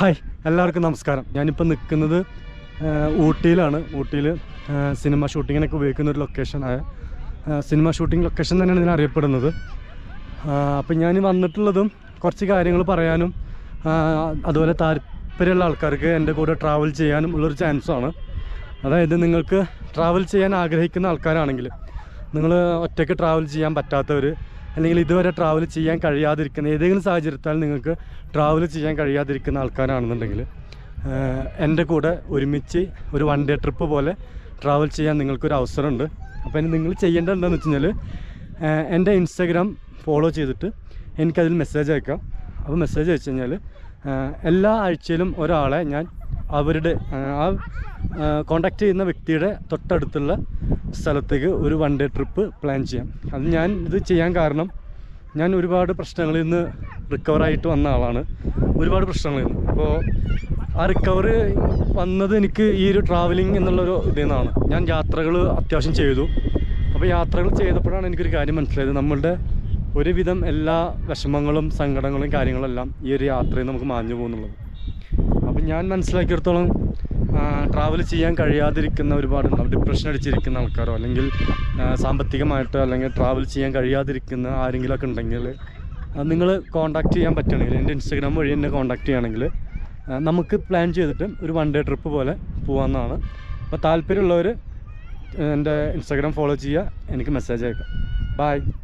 Hi എല്ലാവർക്കും നമസ്കാരം. ഞാനിപ്പോൾ നിൽക്കുന്നത് ഊട്ടിയിലാണ്. ഊട്ടിയിൽ സിനിമ ഷൂട്ടിങ്ങിനൊക്കെ ഉപയോഗിക്കുന്ന ഒരു ലൊക്കേഷനായ സിനിമ ഷൂട്ടിംഗ് ലൊക്കേഷൻ തന്നെയാണ് ഇതിന് അറിയപ്പെടുന്നത്. അപ്പം ഞാൻ വന്നിട്ടുള്ളതും കുറച്ച് കാര്യങ്ങൾ പറയാനും അതുപോലെ താല്പര്യമുള്ള ആൾക്കാർക്ക് എന്റെ കൂടെ ട്രാവൽ ചെയ്യാനും ഉള്ളൊരു ചാൻസാണ് അതായത് നിങ്ങൾക്ക് ട്രാവൽ ചെയ്യാൻ ആഗ്രഹിക്കുന്ന ആൾക്കാരാണെങ്കിൽ നിങ്ങൾ ഒറ്റയ്ക്ക് ട്രാവൽ ചെയ്യാൻ പറ്റാത്തവർ അല്ലെങ്കിൽ ഇതുവരെ ട്രാവൽ ചെയ്യാൻ കഴിയാതിരിക്കുന്ന ഏതെങ്കിലും സാഹചര്യത്താൽ നിങ്ങൾക്ക് ട്രാവൽ ചെയ്യാൻ കഴിയാതിരിക്കുന്ന ആൾക്കാരാണെന്നുണ്ടെങ്കിൽ എന്റെ കൂടെ ഒരുമിച്ച് ഒരു വൺ ഡേ ട്രിപ്പ് പോലെ ട്രാവൽ ചെയ്യാൻ നിങ്ങൾക്കൊരു അവസരമുണ്ട്. അപ്പോൾ ഇനി നിങ്ങൾ ചെയ്യേണ്ടത് എന്താണെന്ന് വെച്ച് കഴിഞ്ഞാൽ എന്റെ ഇൻസ്റ്റാഗ്രാം ഫോളോ ചെയ്തിട്ട് എനിക്കതിൽ മെസ്സേജ് അയക്കാം. അപ്പോൾ മെസ്സേജ് അയച്ചു കഴിഞ്ഞാൽ എല്ലാ ആഴ്ചയിലും ഒരാളെ ഞാൻ അവരുടെ ആ കോണ്ടാക്ട് ചെയ്യുന്ന വ്യക്തിയുടെ തൊട്ടടുത്തുള്ള സ്ഥലത്തേക്ക് ഒരു വൺ ഡേ ട്രിപ്പ് പ്ലാൻ ചെയ്യാം. അത് ഞാൻ ഇത് ചെയ്യാൻ കാരണം ഞാൻ ഒരുപാട് പ്രശ്നങ്ങളിൽ നിന്ന് റിക്കവറായിട്ട് വന്ന ആളാണ്. ഒരുപാട് പ്രശ്നങ്ങളിൽ നിന്ന്. അപ്പോൾ ആ റിക്കവറി വന്നത് എനിക്ക് ഈ ഒരു ട്രാവലിംഗ് എന്നുള്ളൊരു ഇതിൽ നിന്നാണ്. ഞാൻ യാത്രകൾ അത്യാവശ്യം ചെയ്തു. അപ്പോൾ യാത്രകൾ ചെയ്തപ്പോഴാണ് എനിക്കൊരു കാര്യം മനസ്സിലായത്. നമ്മളുടെ ഒരുവിധം എല്ലാ വിഷമങ്ങളും സങ്കടങ്ങളും കാര്യങ്ങളെല്ലാം ഈ ഒരു യാത്രയിൽ നമുക്ക് മാഞ്ഞു പോകുന്നുള്ളത്. അപ്പം ഞാൻ മനസ്സിലാക്കിയിടത്തോളം ട്രാവൽ ചെയ്യാൻ കഴിയാതിരിക്കുന്ന ഒരുപാടുണ്ടാവും ഡിപ്രഷൻ അടിച്ചിരിക്കുന്ന ആൾക്കാരോ അല്ലെങ്കിൽ സാമ്പത്തികമായിട്ടോ അല്ലെങ്കിൽ ട്രാവൽ ചെയ്യാൻ കഴിയാതിരിക്കുന്ന ആരെങ്കിലുമൊക്കെ ഉണ്ടെങ്കിൽ നിങ്ങൾ കോൺടാക്ട് ചെയ്യാൻ പറ്റുകയാണെങ്കിൽ എന്റെ ഇൻസ്റ്റാഗ്രാം വഴി എന്നെ കോൺടാക്ട് ചെയ്യുകയാണെങ്കിൽ നമുക്ക് പ്ലാൻ ചെയ്തിട്ട് ഒരു വൺ ഡേ ട്രിപ്പ് പോലെ പോകാമെന്നാണ് അപ്പോൾ താല്പര്യമുള്ളവർ എന്റെ ഇൻസ്റ്റാഗ്രാം ഫോളോ ചെയ്യുക എനിക്ക് മെസ്സേജ് അയക്കാം ബായ്